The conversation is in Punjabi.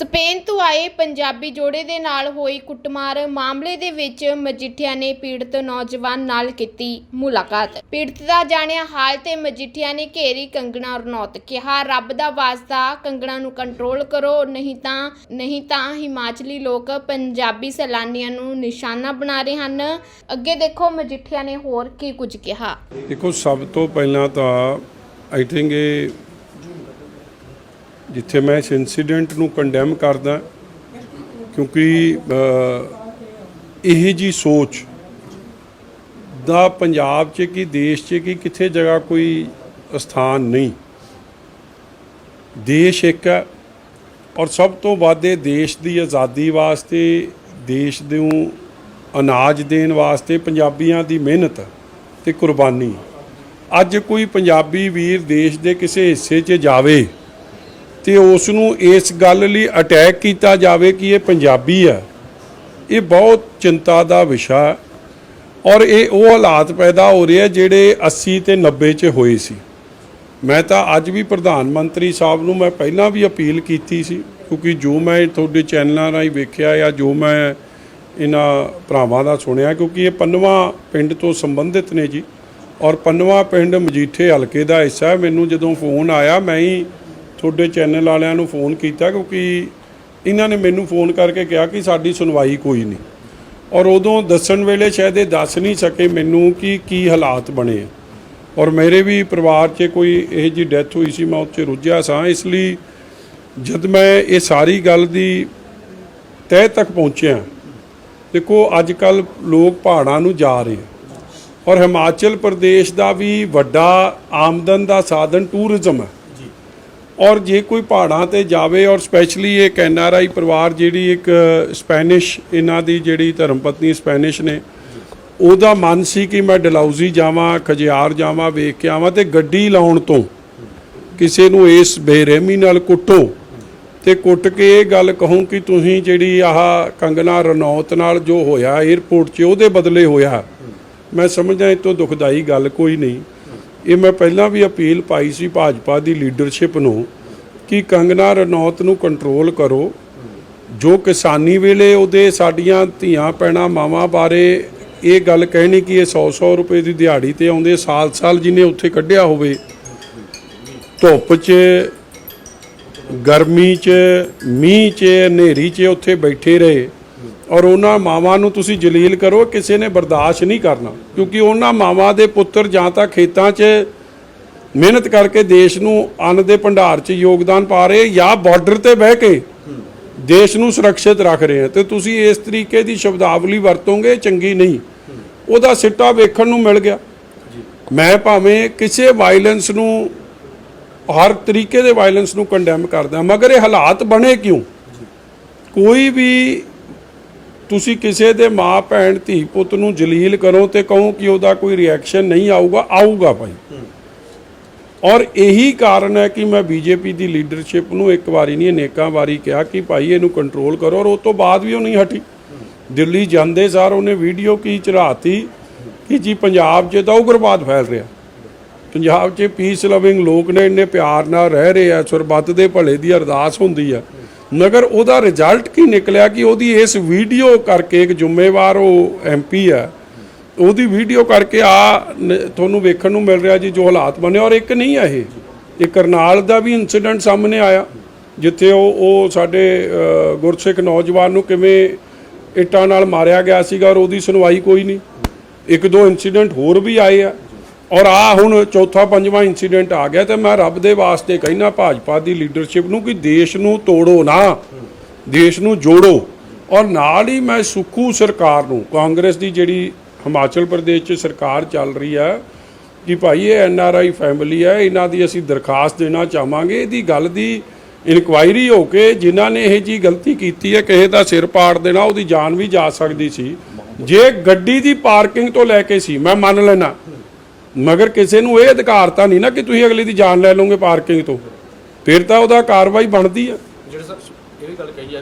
ਸਪੇਨ ਤੋਂ ਆਏ ਪੰਜਾਬੀ ਜੋੜੇ ਦੇ ਨਾਲ ਹੋਈ ਕੁੱਟਮਾਰ, ਮਾਮਲੇ ਦੇ ਵਿੱਚ ਮਜੀਠੀਆ ਨੇ ਪੀੜਤ ਨੌਜਵਾਨ ਨਾਲ ਕੀਤੀ ਮੁਲਾਕਾਤ। ਪੀੜਤ ਦਾ ਜਾਣਿਆ ਹਾਲ ਤੇ ਮਜੀਠੀਆ ਨੇ ਘੇਰੀ ਕੰਗਣਾ ਰਣੌਤ ਕਿਹਾ, ਰੱਬ ਦਾ ਵਾਸਤਾ, ਕੰਗਣਾ ਨੂੰ ਕੰਟਰੋਲ ਕਰੋ, ਨਹੀਂ ਤਾਂ ਨਹੀਂ ਤਾਂ ਹਿਮਾਚਲੀ ਲੋਕ ਪੰਜਾਬੀ ਸੈਲਾਨੀਆਂ ਨੂੰ ਨਿਸ਼ਾਨਾ ਬਣਾ ਰਹੇ ਹਨ। ਅੱਗੇ ਦੇਖੋ ਮਜੀਠੀਆ ਨੇ ਹੋਰ ਕੀ ਕੁਝ ਕਿਹਾ। ਦੇਖੋ, ਸਭ ਤੋਂ ਪਹਿਲਾਂ ਤਾਂ ਆਈ ਥਿੰਕ ਇਹ ਜਿੱਥੇ ਮੈਂ ਇਸ ਇਨਸੀਡੈਂਟ ਨੂੰ ਕੰਡੈਮ ਕਰਦਾ ਕਿਉਂਕਿ ਅ, ਇਹ ਜੀ ਸੋਚ ਦਾ ਪੰਜਾਬ 'ਚ ਕੀ ਦੇਸ਼ 'ਚ ਕੀ ਕਿੱਥੇ ਜਗ੍ਹਾ ਕੋਈ ਸਥਾਨ ਨਹੀਂ। ਦੇਸ਼ ਇੱਕ ਹੈ ਔਰ ਸਭ ਤੋਂ ਵੱਧ ਇਹ ਦੇਸ਼ ਦੀ ਆਜ਼ਾਦੀ ਵਾਸਤੇ ਦੇਸ਼ ਦੇ ਨੂੰ ਅਨਾਜ ਦੇਣ ਵਾਸਤੇ ਪੰਜਾਬੀਆਂ ਦੀ ਮਿਹਨਤ ਤੇ ਕੁਰਬਾਨੀ। ਅੱਜ ਕੋਈ ਪੰਜਾਬੀ ਵੀਰ ਦੇਸ਼ ਦੇ ਕਿਸੇ ਹਿੱਸੇ 'ਚ ਜਾਵੇ ਤੇ ਉਸ ਨੂੰ ਇਸ ਗੱਲ ਲਈ ਅਟੈਕ ਕੀਤਾ ਜਾਵੇ ਕਿ ਇਹ ਪੰਜਾਬੀ ਆ ਇਹ ਬਹੁਤ ਚਿੰਤਾ ਦਾ ਵਿਸ਼ਾ ਔਰ ਇਹ ਉਹ ਹਾਲਾਤ ਪੈਦਾ ਹੋ ਰਹੇ ਆ ਜਿਹੜੇ 80 ਤੇ 90 ਚ ਹੋਏ ਸੀ। ਮੈਂ ਤਾਂ ਅੱਜ ਵੀ ਪ੍ਰਧਾਨ ਮੰਤਰੀ ਸਾਹਿਬ ਨੂੰ ਮੈਂ ਪਹਿਲਾਂ ਵੀ ਅਪੀਲ ਕੀਤੀ ਸੀ, ਕਿਉਂਕਿ ਜੋ ਮੈਂ ਤੁਹਾਡੇ ਚੈਨਲਾਂ ਰਾਹੀਂ ਵੇਖਿਆ ਜਾਂ ਜੋ ਮੈਂ ਇਹਨਾਂ ਭਰਾਵਾਂ ਦਾ ਸੁਣਿਆ, ਕਿਉਂਕਿ ਇਹ ਪੰਨਵਾ ਪਿੰਡ ਤੋਂ ਸੰਬੰਧਿਤ ਨੇ ਜੀ। ਔਰ ਪੰਨਵਾ ਪਿੰਡ ਮਜੀਠੇ ਹਲਕੇ ਦਾ ਹਿੱਸਾ ਮੈਨੂੰ ਜਦੋਂ ਫੋਨ ਆਇਆ, ਮੈਂ ਹੀ ਤੁਹਾਡੇ ਚੈਨਲ ਵਾਲਿਆਂ ਨੂੰ ਫੋਨ ਕੀਤਾ ਕਿਉਂਕਿ ਇਹਨਾਂ ਨੇ ਮੈਨੂੰ ਫੋਨ ਕਰਕੇ ਕਿਹਾ ਕਿ ਸਾਡੀ ਸੁਣਵਾਈ ਕੋਈ ਨਹੀਂ। ਔਰ ਉਦੋਂ ਦੱਸਣ ਵੇਲੇ ਸ਼ਾਇਦ ਇਹ ਦੱਸ ਨਹੀਂ ਸਕੇ ਮੈਨੂੰ ਕਿ ਕੀ ਹਾਲਾਤ ਬਣੇ ਆ। ਔਰ ਮੇਰੇ ਵੀ ਪਰਿਵਾਰ 'ਚ ਕੋਈ ਇਹ ਜੀ ਡੈਥ ਹੋਈ ਸੀ, ਮੈਂ ਉੱਥੇ ਰੁੱਝਿਆ ਸਾਂ, ਇਸ ਲਈ ਜਦ ਮੈਂ ਇਹ ਸਾਰੀ ਗੱਲ ਦੀ ਤਹਿ ਤੱਕ ਪਹੁੰਚਿਆ, ਦੇਖੋ ਅੱਜ ਕੱਲ ਲੋਕ ਪਹਾੜਾਂ ਨੂੰ ਜਾ ਰਹੇ ਔਰ ਹਿਮਾਚਲ ਪ੍ਰਦੇਸ਼ ਦਾ ਵੀ ਵੱਡਾ ਆਮਦਨ ਦਾ ਸਾਧਨ ਟੂਰਿਜ਼ਮ ਹੈ ਔਰ ਜੇ ਕੋਈ ਪਹਾੜਾਂ ਤੇ ਜਾਵੇ ਔਰ ਸਪੈਸ਼ਲੀ ਇੱਕ ਐਨ ਆਰ ਆਈ ਪਰਿਵਾਰ ਜਿਹੜੀ ਇੱਕ ਸਪੈਨਿਸ਼ ਇਹਨਾਂ ਦੀ ਜਿਹੜੀ ਧਰਮ ਪਤਨੀ ਸਪੈਨਿਸ਼ ਨੇ, ਉਹਦਾ ਮਨ ਸੀ ਕਿ ਮੈਂ ਡਲਹੌਜ਼ੀ ਜਾਵਾਂ, ਖਜਿਆਰ ਜਾਵਾਂ, ਵੇਖ ਕੇ ਆਵਾਂ ਤੇ ਗੱਡੀ ਲਾਉਣ ਤੋਂ ਕਿਸੇ ਨੂੰ ਇਸ ਬੇਰਹਿਮੀ ਨਾਲ ਕੁੱਟੋ ਤੇ ਕੁੱਟ ਕੇ ਇਹ ਗੱਲ ਕਹੂੰ ਕਿ ਤੁਸੀਂ ਜਿਹੜੀ ਆਹ ਕੰਗਨਾ ਰਣੌਤ ਨਾਲ ਜੋ ਹੋਇਆ 에ਅਰਪੋਰਟ 'ਚ ਉਹਦੇ ਬਦਲੇ ਹੋਇਆ, ਮੈਂ ਸਮਝਦਾ ਇਹ ਤੋਂ ਦੁਖਦਾਈ ਗੱਲ ਕੋਈ ਨਹੀਂ। ਇਹ ਮੈਂ ਪਹਿਲਾਂ ਵੀ ਅਪੀਲ ਪਾਈ ਸੀ ਭਾਜਪਾ ਦੀ ਲੀਡਰਸ਼ਿਪ ਨੂੰ ਕਿ ਕੰਗਨਾ ਰਣੌਤ ਨੂੰ ਕੰਟਰੋਲ ਕਰੋ। ਜੋ ਕਿਸਾਨੀ ਵੇਲੇ ਉਹਦੇ ਸਾਡੀਆਂ ਧੀਆਂ ਪੈਣਾ ਮਾਵਾਂ ਬਾਰੇ ਇਹ ਗੱਲ ਕਹਿਣੀ ਕਿ ਇਹ 100-100 ਰੁਪਏ ਦੀ ਦਿਹਾੜੀ ਤੇ ਆਉਂਦੇ, ਸਾਲ-ਸਾਲ ਜਿਹਨੇ ਉੱਥੇ ਕੱਢਿਆ ਹੋਵੇ, ਧੁੱਪ 'ਚ, ਗਰਮੀ 'ਚ, ਮੀਂਹ 'ਚ, ਹਨੇਰੀ 'ਚ ਉੱਥੇ ਬੈਠੇ ਰਹੇ। ਔਰ ਉਹਨਾਂ ਮਾਵਾਂ ਨੂੰ ਤੁਸੀਂ ਜਲੀਲ ਕਰੋ, ਕਿਸੇ ਨੇ ਬਰਦਾਸ਼ਤ ਨਹੀਂ ਕਰਨਾ। ਕਿਉਂਕਿ ਉਹਨਾਂ ਮਾਵਾਂ ਦੇ ਪੁੱਤਰ ਜਾਂ ਤਾਂ ਖੇਤਾਂ 'ਚ ਮਿਹਨਤ ਕਰਕੇ ਦੇਸ਼ ਨੂੰ ਅੰਨ ਦੇ ਭੰਡਾਰ 'ਚ ਯੋਗਦਾਨ ਪਾ ਰਹੇ ਜਾਂ ਬਾਰਡਰ ਤੇ ਬਹਿ ਕੇ ਦੇਸ਼ ਨੂੰ ਸੁਰੱਖਿਅਤ ਰੱਖ ਰਹੇ ਆ। ਤੇ ਤੁਸੀਂ ਇਸ ਤਰੀਕੇ ਦੀ ਸ਼ਬਦਾਵਲੀ ਵਰਤੋਗੇ, ਚੰਗੀ ਨਹੀਂ। ਉਹਦਾ ਸਿੱਟਾ ਵੇਖਣ ਨੂੰ ਮਿਲ ਗਿਆ। ਮੈਂ ਭਾਵੇਂ ਕਿਸੇ ਵਾਇਲੈਂਸ ਨੂੰ, ਹਰ ਤਰੀਕੇ ਦੇ ਵਾਇਲੈਂਸ ਨੂੰ ਕੰਡੈਮ ਕਰਦਾ, ਮਗਰ ਇਹ ਹਾਲਾਤ ਬਣੇ ਕਿਉਂ? ਕੋਈ ਵੀ ਤੁਸੀਂ ਕਿਸੇ ਦੇ ਮਾਂ, ਭੈਣ, ਧੀ, ਪੁੱਤ ਨੂੰ ਜਲੀਲ ਕਰੋ ਤੇ ਕਹੋ ਕਿ ਉਹਦਾ ਕੋਈ ਰਿਐਕਸ਼ਨ ਨਹੀਂ ਆਊਗਾ ਆਊਗਾ ਭਾਈ। ਔਰ ਇਹੀ ਕਾਰਨ ਹੈ ਕਿ ਮੈਂ ਬੀਜੇਪੀ ਦੀ ਲੀਡਰਸ਼ਿਪ ਨੂੰ ਇੱਕ ਵਾਰੀ ਨਹੀਂ, ਅਨੇਕਾਂ ਵਾਰੀ ਕਿਹਾ ਕਿ ਭਾਈ ਇਹਨੂੰ ਕੰਟਰੋਲ ਕਰੋ ਔਰ ਉਸ ਤੋਂ ਬਾਅਦ ਵੀ ਉਹ ਨਹੀਂ ਹਟੀ। ਦਿੱਲੀ ਜਾਂਦੇ ਸਾਰ ਉਹਨੇ ਵੀਡੀਓ ਕੀ ਚੜਾਤੀ ਕਿ ਜੀ ਪੰਜਾਬ 'ਚ ਤਾਂ ਉਗਰਵਾਦ ਫੈਲ ਰਿਹਾ। ਪੰਜਾਬ 'ਚ ਪੀਸ ਲਵਿੰਗ ਲੋਕ ਨੇ, ਇੰਨੇ ਪਿਆਰ ਨਾਲ ਰਹਿ ਰਹੇ ਆ, ਸਰਬੱਤ ਦੇ ਭਲੇ ਦੀ ਅਰਦਾਸ ਹੁੰਦੀ ਆ। ਮਗਰ ਉਹਦਾ ਰਿਜ਼ਲਟ ਕੀ ਨਿਕਲਿਆ ਕਿ ਉਹਦੀ ਇਸ ਵੀਡੀਓ ਕਰਕੇ ਇੱਕ ਜ਼ਿੰਮੇਵਾਰ ਉਹ ਐਮਪੀ ਆ। ਉਹਦੀ ਵੀਡੀਓ ਕਰਕੇ ਆ ਤੁਹਾਨੂੰ ਵੇਖਣ ਨੂੰ ਮਿਲ ਰਿਹਾ ਜੀ ਜੋ ਹਾਲਾਤ ਬਣੇ ਔਰ ਇੱਕ ਨਹੀਂ ਆ ਇਹ। ਇਹ ਕਰਨਾਲ ਦਾ ਵੀ ਇਨਸੀਡੈਂਟ ਸਾਹਮਣੇ ਆਇਆ, ਜਿੱਥੇ ਉਹ ਉਹ ਸਾਡੇ ਗੁਰਸਿੱਖ ਨੌਜਵਾਨ ਨੂੰ ਕਿਵੇਂ ਇੱਟਾਂ ਨਾਲ ਮਾਰਿਆ ਗਿਆ ਸੀਗਾ ਔਰ ਉਹਦੀ ਸੁਣਵਾਈ ਕੋਈ ਨਹੀਂ। ਇੱਕ ਦੋ ਇਨਸੀਡੈਂਟ ਹੋਰ ਵੀ ਆਏ ਆ। ਔਰ ਆ ਹੁਣ ਚੌਥਾ ਪੰਜਵਾਂ ਇਨਸੀਡੈਂਟ ਆ ਗਿਆ ਤੇ ਮੈਂ ਰੱਬ ਦੇ ਵਾਸਤੇ ਕਹਿਣਾ ਭਾਜਪਾ ਦੀ ਲੀਡਰਸ਼ਿਪ ਨੂੰ ਕਿ ਦੇਸ਼ ਨੂੰ ਤੋੜੋ ਨਾ, ਦੇਸ਼ ਨੂੰ ਜੋੜੋ। ਔਰ ਨਾਲ ਹੀ ਮੈਂ ਸੁਖੂ ਸਰਕਾਰ ਨੂੰ, ਕਾਂਗਰਸ ਦੀ ਜਿਹੜੀ ਹਿਮਾਚਲ ਪ੍ਰਦੇਸ਼ 'ਚ ਸਰਕਾਰ ਚੱਲ ਰਹੀ ਹੈ, ਕਿ ਭਾਈ ਇਹ ਐਨ ਆਰ ਆਈ ਫੈਮਿਲੀ ਹੈ, ਇਹਨਾਂ ਦੀ ਅਸੀਂ ਦਰਖਾਸਤ ਦੇਣਾ ਚਾਹਾਂਗੇ। ਇਹਦੀ ਗੱਲ ਦੀ ਇਨਕੁਆਇਰੀ ਹੋ ਕੇ ਜਿਨ੍ਹਾਂ ਨੇ ਇਹ ਜੀ ਗਲਤੀ ਕੀਤੀ ਹੈ, ਕਿਸੇ ਦਾ ਸਿਰ ਪਾੜ ਦੇਣਾ, ਉਹਦੀ ਜਾਨ ਵੀ ਜਾ ਸਕਦੀ ਸੀ। ਜੇ ਗੱਡੀ ਦੀ ਪਾਰਕਿੰਗ ਤੋਂ ਲੈ ਕੇ ਸੀ, ਮੈਂ ਮੰਨ ਲੈਣਾ ਮਗਰ ਕਿਸੇ ਨੂੰ ਇਹ ਅਧਿਕਾਰ ਤਾਂ ਨਹੀਂ ਨਾ ਕਿ ਤੁਸੀਂ ਅਗਲੇ ਦੀ ਜਾਨ ਲੈ ਲਓਗੇ ਪਾਰਕਿੰਗ ਤੋਂ। ਫਿਰ ਤਾਂ ਉਹਦਾ ਕਾਰਵਾਈ ਬਣਦੀ ਆ। ਜਿਹੜੇ ਸਰ, ਇਹ ਵੀ ਗੱਲ ਕਹੀ ਆ